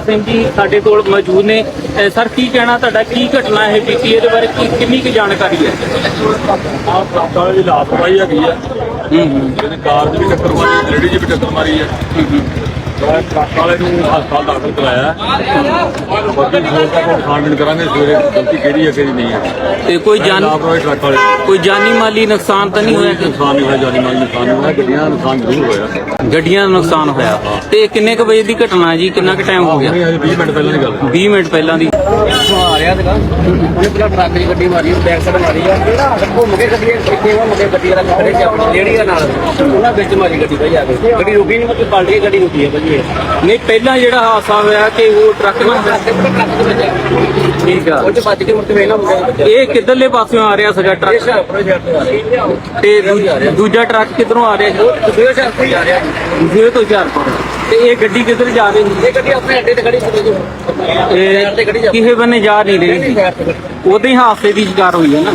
ਸਿੰਘ ਜੀ ਸਾਡੇ ਕੋਲ ਮੌਜੂਦ ਨੇ। ਸਰ ਕੀ ਕਹਿਣਾ ਤੁਹਾਡਾ? ਕੀ ਘਟਨਾ ਹੈ ਬੀਤੀ ਇਹਦੇ ਬਾਰੇ ਕੀ ਕਿੰਨੀ ਕੁ ਜਾਣਕਾਰੀ ਹੈ? ਟਰੱਕ ਵਾਲੇ ਦੀ ਲਾਪਰਵਾਹੀ ਹੈਗੀ ਆ। ਇਹਨੇ ਕਾਰ 'ਚ ਵੀ ਟੱਕਰ ਮਾਰੀ ਰੇੜੀ 'ਚ ਵੀ ਟੱਕਰ ਮਾਰੀ ਆ। ਮੈਂ ਟਰੱਕ ਵਾਲੇ ਨੂੰ ਹਸਪਤਾਲ ਦਾਖਲ ਕਰਾਇਆ ਬਾਕੀ ਹੋਰ ਤਾਂ ਕੋਈ ਖਾਣ ਕਰਾਂਗੇ ਸਵੇਰੇ ਗਲਤੀ ਕਿਹੜੀ ਹੈ ਕਿਹੜੀ ਨਹੀਂ ਹੈ ਤੇ ਕੋਈ ਜਾਨ ਲਾਪਰਵਾਹੀ ਟਰੱਕ ਵਾਲੇ ਦੀ। ਕੋਈ ਜਾਨੀ ਮਾਲੀ ਨੁਕਸਾਨ ਤਾਂ ਨਹੀਂ ਕੋਈ ਨੁਕਸਾਨ ਨਹੀਂ ਹੋਇਆ? ਜਾਨੀ ਮਾਲੀ ਨੁਕਸਾਨ ਨਹੀਂ ਹੋਇਆ ਗੱਡੀਆਂ ਦਾ ਨੁਕਸਾਨ ਜ਼ਰੂਰ ਹੋਇਆ। ਗੱਡੀਆਂ ਦਾ ਨੁਕਸਾਨ ਹੋਇਆ ਤੇ ਕਿੰਨੇ ਕੁ ਵਜੇ ਦੀ ਘਟਨਾ ਜੀ? ਕਿੰਨਾ ਕੁ ਟਾਈਮ ਹੋ ਗਿਆ? ਹੁਣੇ ਹਜੇ 20 ਮਿੰਟ ਪਹਿਲਾਂ ਦੀ। ਗੱਲ 20 ਮਿੰਟ ਪਹਿਲਾਂ ਦੀ ਆ ਰਿਹਾ ਸੀਗਾ ਉਹਨੇ ਪੂਰਾ ਟਰੱਕ ਦੀ ਗੱਡੀ ਮਾਰੀ ਬੈਕ ਸਾਈਡ ਮਾਰੀ ਆ ਘੁੰਮ ਕੇ ਗੱਡੀ ਇੱਥੇ ਉਹ ਮੁੰਡੇ ਗੱਡੀ ਵਾਲਾ ਖੜੇ ਸੀ ਆਪਣੀ ਜਿਹੜੀ ਆ ਨਾਲ, ਉਹਨਾਂ ਵਿੱਚ ਮਾਰੀ ਗੱਡੀ ਭਾਈ ਆ ਕੇ। ਗੱਡੀ ਰੁਕੀ ਨਹੀਂ ਮਤਲਬ ਪਲਟੀ ਗੱਡੀ ਰੁਕੀ ਹੈ ਭਾਈ ਇਹ ਨਹੀਂ ਪਹਿਲਾਂ ਜਿਹੜਾ ਹਾਦਸਾ ਹੋਇਆ ਕਿ ਉਹ ਟਰੱਕ ਨਾਲ ਠੀਕ ਆ। ਉਹ ਚ ਵੱਜ ਕੇ ਮੁੜ ਕੇ ਵੇਖਣਾ ਮੁੰਡੇ ਇਹ ਕਿੱਧਰਲੇ ਪਾਸਿਓਂ ਆ ਰਿਹਾ ਸੀਗਾ ਟਰੱਕ? ਤੋਂ ਆ ਤੇ ਦੂਜਾ ਟਰੱਕ ਕਿੱਧਰੋਂ ਆ ਰਿਹਾ? ਦੂਜੇ ਸ਼ਾਹਪੁਰ ਜਾ ਰਿਹਾ। ਦੂਜੇ ਤੋਂ ਹੁਸ਼ਿਆਰਪੁਰ। ਤੇ ਇਹ ਗੱਡੀ ਕਿੱਧਰ ਜਾ ਰਹੀ? ਸੀ ਇਹ ਗੱਡੀ ਆਪਣੇ ਅੱਡੇ ਤੇ ਖੜੀ ਸੀ ਇਹ ਤੇ ਕਿਸੇ ਬੰਨੇ ਜਾ ਨਹੀਂ ਰਹੀ। ਸੀ। ਤੇ ਹੀ ਹਾਦਸੇ ਦੀ ਸ਼ਿਕਾਰ ਹੋਈ ਹੈ ਨਾ।